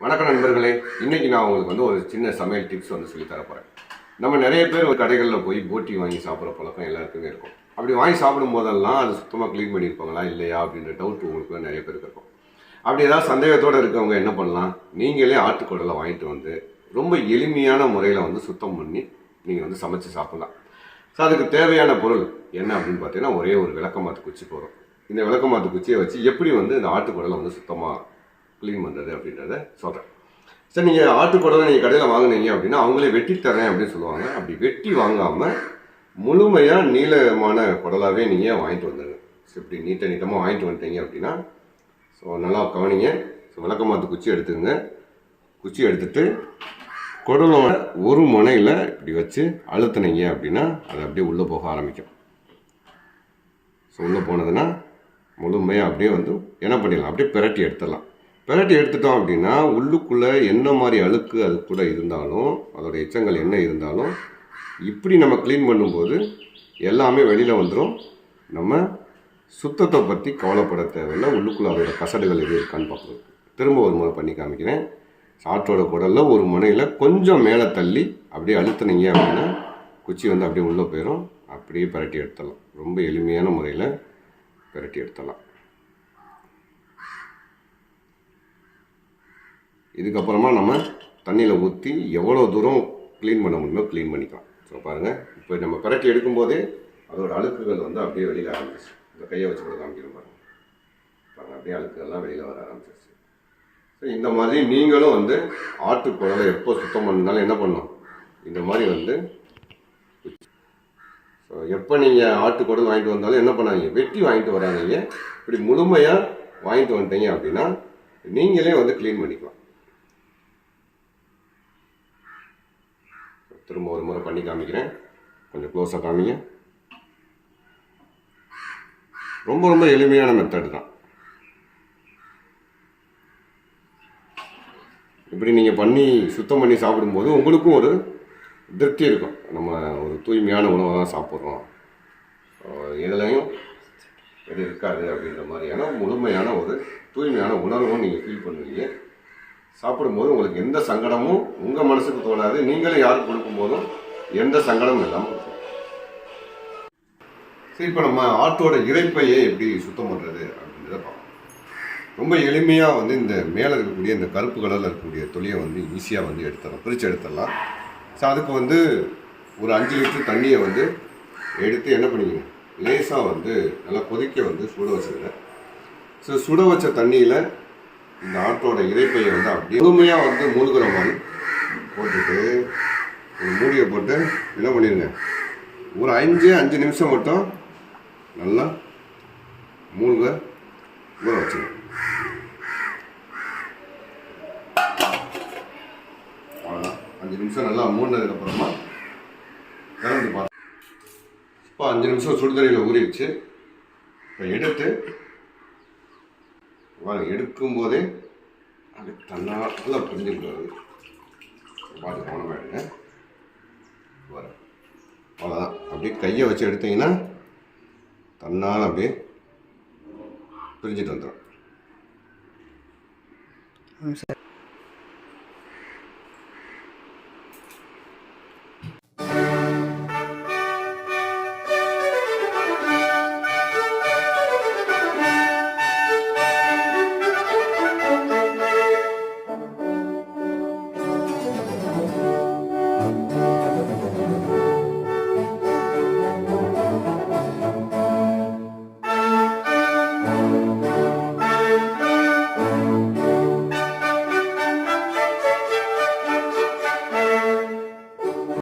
வணக்கம் நண்பர்களே. இன்னைக்கு நான் உங்களுக்கு வந்து ஒரு சின்ன சமையல் டிப்ஸ் வந்து சொல்லி தரப்போகிறேன் நம்ம நிறைய பேர் ஒரு கடைகளில் போய் போட்டி வாங்கி சாப்பிட்ற பழக்கம் எல்லாருக்குமே இருக்கும். அப்படி வாங்கி சாப்பிடும் போதெல்லாம் அது சுத்தமாக க்ளீன் பண்ணியிருப்பாங்களா இல்லையா அப்படின்ற டவுட் உங்களுக்கு நிறைய பேருக்கு இருக்கும். அப்படி ஏதாவது சந்தேகத்தோடு இருக்கவங்க என்ன பண்ணலாம்? நீங்களே ஆட்டுக்கொடலை வாங்கிட்டு வந்து ரொம்ப எளிமையான முறையில் வந்து சுத்தம் பண்ணி நீங்கள் வந்து சமைச்சு சாப்பிட்லாம். ஸோ அதுக்கு தேவையான பொருள் என்ன அப்படின்னு பார்த்தீங்கன்னா ஒரே ஒரு விளக்கமாத்து குச்சி போகிறோம் இந்த விளக்கமாத்து குச்சியை வச்சு எப்படி வந்து இந்த ஆட்டுக்குடலை வந்து சுத்தமாக க்ளீன் பண்ணுறது அப்படின்றத சொல்கிறேன் சரி நீங்கள் ஆட்டுக்குடலை நீங்கள் கடையில் வாங்குனீங்க அப்படின்னா அவங்களே வெட்டி தரேன் அப்படின்னு சொல்லுவாங்க. அப்படி வெட்டி வாங்காமல் முழுமையாக நீளமான குடலாவே நீங்கள் வாங்கிட்டு வந்துடுங்க ஸோ இப்படி நீட்டை நீட்டமாக வாங்கிட்டு வந்துட்டீங்க அப்படின்னா ஸோ நல்லா கவனிங்க. ஸோ விளக்கமாத்து குச்சி எடுத்துக்கங்க. குச்சி எடுத்துட்டு குடலோட ஒரு முனையில் இப்படி வச்சு அழுத்துனீங்க அப்படின்னா அது அப்படியே உள்ளே போக ஆரம்பிக்கும். ஸோ உள்ளே போனதுன்னா முழுமையாக அப்படியே வந்து என்ன பண்ணிடலாம்? அப்படியே பிரட்டி எடுத்துடலாம். பிரட்டி எடுத்துட்டோம் அப்படின்னா உள்ளுக்குள்ளே என்ன மாதிரி அழுக்கு அது கூட இருந்தாலும் அதோடய எச்சங்கள் என்ன இருந்தாலும் இப்படி நம்ம க்ளீன் பண்ணும்போது எல்லாமே வெளியில் வந்துடும் நம்ம சுத்தத்தை பற்றி கவலைப்பட தேவையில்லை. உள்ளுக்குள்ளே அதோட கசடுகள் எது இருக்கான்னு பார்க்கணும் திரும்ப ஒரு முறை பண்ணி காமிக்கிறேன். சாற்றோட குடலில் ஒரு முனையில் கொஞ்சம் மேலே தள்ளி அப்படியே அழுத்துனீங்க அப்படின்னா குச்சி வந்து அப்படியே உள்ளே போயிடும் அப்படியே பரட்டி எடுத்துடலாம். ரொம்ப எளிமையான முறையில் பிரட்டி எடுத்துடலாம். இதுக்கப்புறமா நம்ம தண்ணியில் ஊற்றி எவ்வளோ தூரம் க்ளீன் பண்ண முடியுமோ க்ளீன் பண்ணிக்கலாம். ஸோ பாருங்கள் இப்போ நம்ம பிரட்டி எடுக்கும்போதே அதோட அழுக்குகள் வந்து அப்படியே வெளியில் ஆரம்பிச்சு இந்த கையை வச்சு கூட காமிக்கிற பாருங்கள் பாருங்கள் அப்படியே அழுக்குகள்லாம் வெளியில் வர ஆரம்பிச்சிருச்சு. ஸோ இந்த மாதிரி நீங்களும் வந்து ஆட்டு எப்போ சுத்தம் பண்ணாலும் என்ன பண்ணணும்? இந்த மாதிரி வந்து ஸோ எப்போ நீங்கள் ஆட்டுக்குடல் வாங்கிட்டு வந்தாலும் என்ன பண்ணாதீங்க? வெட்டி வாங்கிட்டு வராதீங்க. இப்படி முழுமையாக வாங்கிட்டு வந்துட்டீங்க அப்படின்னா நீங்களே வந்து க்ளீன் பண்ணிக்கலாம். திரும்ப ஒரு முறை பண்ணி காமிக்கிறேன். கொஞ்சம் க்ளோஸாக காமிங்க. ரொம்ப ரொம்ப எளிமையான மெத்தட் தான். இப்படி நீங்கள் பண்ணி சுத்தம் பண்ணி சாப்பிடும்போது உங்களுக்கும் ஒரு திருப்தி இருக்கும். நம்ம ஒரு தூய்மையான உணவை தான் சாப்பிட்றோம். எதுலையும் எது இருக்காது அப்படின்ற மாதிரியான முழுமையான ஒரு தூய்மையான உணர்வும் நீங்கள் ஃபீல் பண்ணுவீங்க. சாப்பிடும்போது உங்களுக்கு எந்த சங்கடமும் உங்கள் மனசுக்கு தோணாது. நீங்களும் யாருக்கு கொடுக்கும்போதும் எந்த சங்கடமும் இல்லாமல் இருக்கும் சரி இப்போ நம்ம ஆட்டோட இறைப்பையை எப்படி சுத்தம் பண்ணுறது அப்படின்றத பார்க்கணும் ரொம்ப எளிமையாக வந்து இந்த மேலே இருக்கக்கூடிய இந்த கருப்பு கலரில் இருக்கக்கூடிய தொலியை வந்து ஈஸியாக வந்து எடுத்துடலாம். பிரித்து எடுத்துடலாம். ஸோ அதுக்கு வந்து ஒரு அஞ்சு லிட்டர் தண்ணியை வந்து எடுத்து என்ன பண்ணிக்கணும் லேசாக வந்து நல்லா கொதிக்க வந்து சுட வச்சுருங்க ஸோ சுட வச்ச தண்ணியில் இந்த ஆட்டோட இறைப்பையை வந்து அப்படியே முழுமையாக வந்து மூழ்கிற மாதிரி போட்டுட்டு ஒரு மூடியை போட்டு என்ன பண்ணிடுங்க ஒரு அஞ்சு அஞ்சு நிமிஷம் மட்டும் நல்லா மூழ்க ஊற வச்சுருங்க. அஞ்சு நிமிஷம் நல்லா மூடினதுக்கப்புறமா திறந்து பார்த்தோம் இப்போ அஞ்சு நிமிஷம் சுடுதண்ணியில் ஊறிடுச்சு. இப்போ எடுத்து எடுக்கும் எடுக்கும்போதே அது தன்னால் புரிஞ்சுக்கிறது பார்த்து கவனமாக எடுங்க. வர அவ்வளோதான் அப்படியே கையை வச்சு எடுத்தீங்கன்னா தன்னால் அப்படியே பிரிஞ்சுட்டு வந்துடும்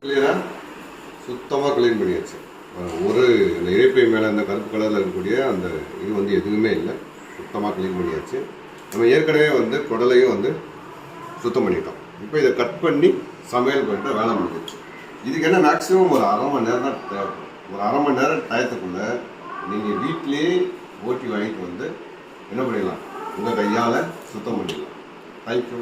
கிளியராக சுத்தமாக க்ளீன் பண்ணியாச்சு. ஒரு இந்த இறைப்பை மேலே அந்த கருப்பு கலரில் இருக்கக்கூடிய அந்த இது வந்து எதுவுமே இல்லை. சுத்தமாக க்ளீன் பண்ணியாச்சு. நம்ம ஏற்கனவே வந்து குடலையும் வந்து சுத்தம் பண்ணிட்டோம். இப்போ இதை கட் பண்ணி சமையல் பண்ணிட்டு வேலை முடிஞ்சிச்சு இதுக்கு என்ன மேக்ஸிமம் ஒரு அரை மணி நேரம் தான் தேவைப்படும். ஒரு அரை மணி நேரம் டயத்துக்குள்ளே நீங்கள் வீட்டிலே ஓட்டி வாங்கிட்டு வந்து என்ன பண்ணிடலாம்? உங்கள் கையால் சுத்தம் பண்ணிடலாம். தேங்க்யூ